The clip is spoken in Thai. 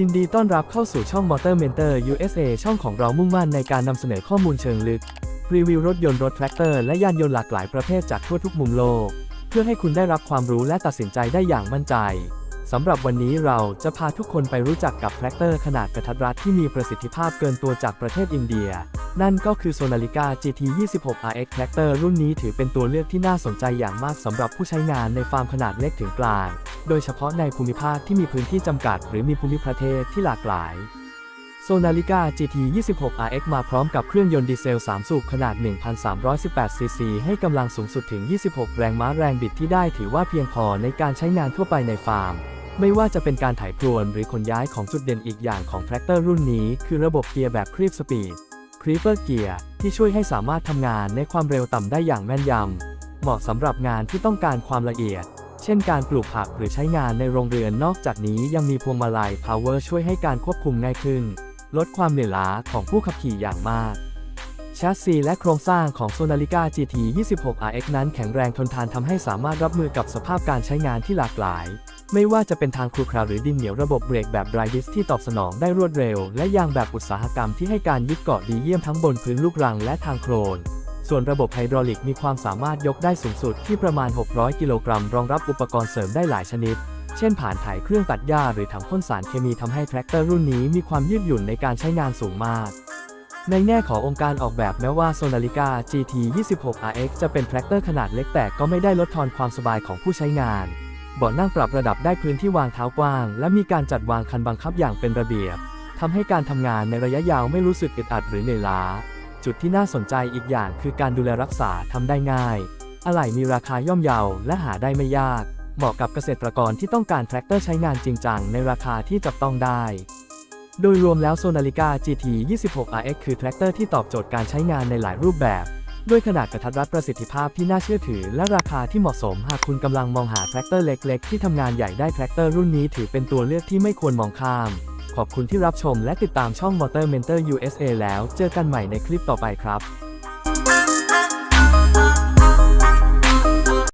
ยินดีต้อนรับเข้าสู่ช่อง Motor Mentor USA ช่องของเรามุ่งมั่นในการนำเสนอข้อมูลเชิงลึก รีวิวรถยนต์รถแทรกเตอร์และยานยนต์หลากหลายประเภทจากทั่วทุกมุมโลก เพื่อให้คุณได้รับความรู้และตัดสินใจได้อย่างมั่นใจสำหรับวันนี้เราจะพาทุกคนไปรู้จักกับแทรกเตอร์ขนาดกระทัดรัดที่มีประสิทธิภาพเกินตัวจากประเทศอินเดีย นั่นก็คือ Sonalika GT 26 RX Tractor รุ่นนี้ถือเป็นตัวเลือกที่น่าสนใจอย่างมากสำหรับผู้ใช้งานในฟาร์มขนาดเล็กถึงกลาง โดยเฉพาะในภูมิภาคที่มีพื้นที่จำกัด หรือมีภูมิประเทศที่หลากหลาย Sonalika GT 26 RX มาพร้อมกับเครื่องยนต์ดีเซล 3 สูบขนาด 1,318 ซีซี ให้กำลังสูงสุดถึง 26 แรงม้าแรงบิดที่ได้ถือว่าเพียงพอในการใช้งานทั่วไปในฟาร์ม ไม่ว่าจะเป็นการไถพรวนหรือขนย้ายของจุดเด่นอีกอย่างของแทรกเตอร์รุ่นนี้ คือระบบเกียร์แบบครีปสปีด รีเปอร์เกียร์ที่ช่วยให้สามารถทำงานในความเร็วต่ำได้อย่างแม่นยำ เหมาะสำหรับงานที่ต้องการความละเอียด เช่นการปลูกผักหรือใช้งานในโรงเรือนนอกจากนี้ยังมีพวงมาลัย Power ช่วยให้การควบคุมง่ายขึ้น ลดความเหนื่อยล้าของผู้ขับขี่อย่างมาก แชสซีและโครงสร้างของ Sonalika GT 26 RX นั้นแข็งแรงทนทานทำให้สามารถรับมือกับสภาพการใช้งานที่หลากหลาย ไม่ว่าจะเป็นทางครุขระหรือดินเหนียวระบบเบรกแบบ Dry Disc ที่ตอบสนองได้รวดเร็ว และยางแบบอุตสาหกรรมที่ให้การยึดเกาะดีเยี่ยมทั้งบนพื้นลูกรังและทางโคลนส่วนระบบไฮดรอลิกมีความสามารถยกได้สูงสุดที่ประมาณ 600 กิโลกรัม รองรับอุปกรณ์เสริมได้หลายชนิด เช่นผ่านถ่ายเครื่องตัดหญ้าหรือถังพ่นสารเคมีทำให้แทรกเตอร์รุ่นนี้มีความยืดหยุ่นในการใช้งานสูงมาก ในแง่ขององค์การออกแบบแม้ว่า Sonalika GT 26 RX จะเป็นแทรกเตอร์ขนาดเล็กแต่ก็ไม่ได้ลดทอนความสบายของผู้ใช้งานเบาะนั่งปรับระดับได้พื้นที่วางเท้ากว้าง และมีการจัดวางคันบังคับอย่างเป็นระเบียบทำให้การทำงานในระยะยาวไม่รู้สึกอึดอัดหรือเหนื่อยล้า จุดที่น่าสนใจอีกอย่างคือการดูแลรักษาทำได้ง่าย อะไหล่มีราคาย่อมเยาและหาได้ไม่ยาก เหมาะกับเกษตรกรที่ต้องการแทรกเตอร์ใช้งานจริงจังในราคาที่จับต้องได้ โดยรวมแล้ว Sonalika GT 26 RX คือแทรกเตอร์ที่ตอบโจทย์การใช้งานในหลายรูปแบบ ด้วยขนาดกระทัดรัดประสิทธิภาพที่น่าเชื่อถือ และราคาที่เหมาะสม หากคุณกำลังมองหาแทรกเตอร์เล็กๆ ที่ทำงานใหญ่ได้แทรกเตอร์รุ่นนี้ถือเป็นตัวเลือกที่ไม่ควรมองข้าม ขอบคุณที่รับชมและติดตามช่อง Motor Mentor USA แล้ว เจอกันใหม่ในคลิปต่อไปครับ